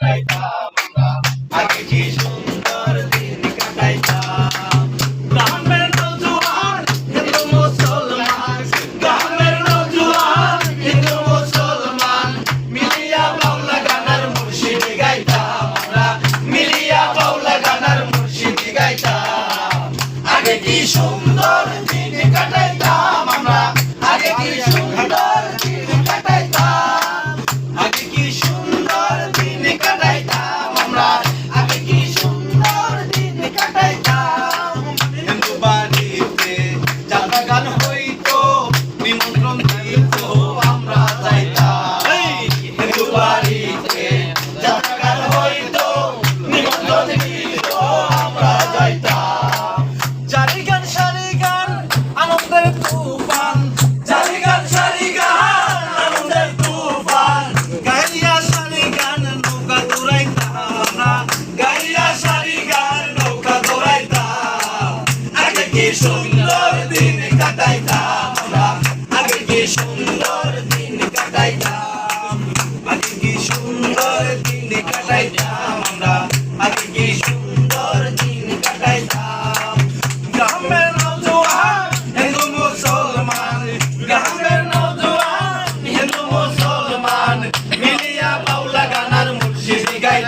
Satan Hallelujah.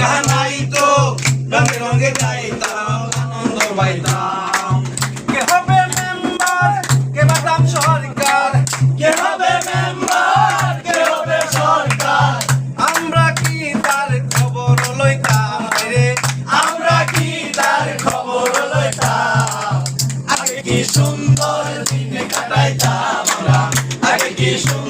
জায়গা নাই আনন্দ পাইতাম। কে মেম্বার কে বাদাম সরকার? কে হবে মেম্বার আমরা কি তার খবর লইতাম রে? আমরা কি তার খবর লইতাম? কি সুন্দর দিন কাটাইতাম আমরা? আগে কি সুন্দর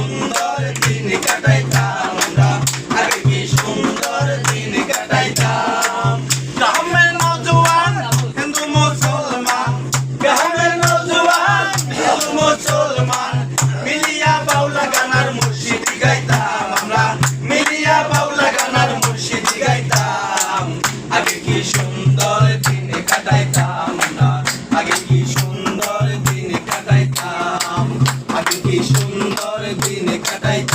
সুন্দর দিন কাটাইতাম না। আগে কি সুন্দর দিন কাটাইতাম? আগে কি সুন্দর দিন কাটাইতাম?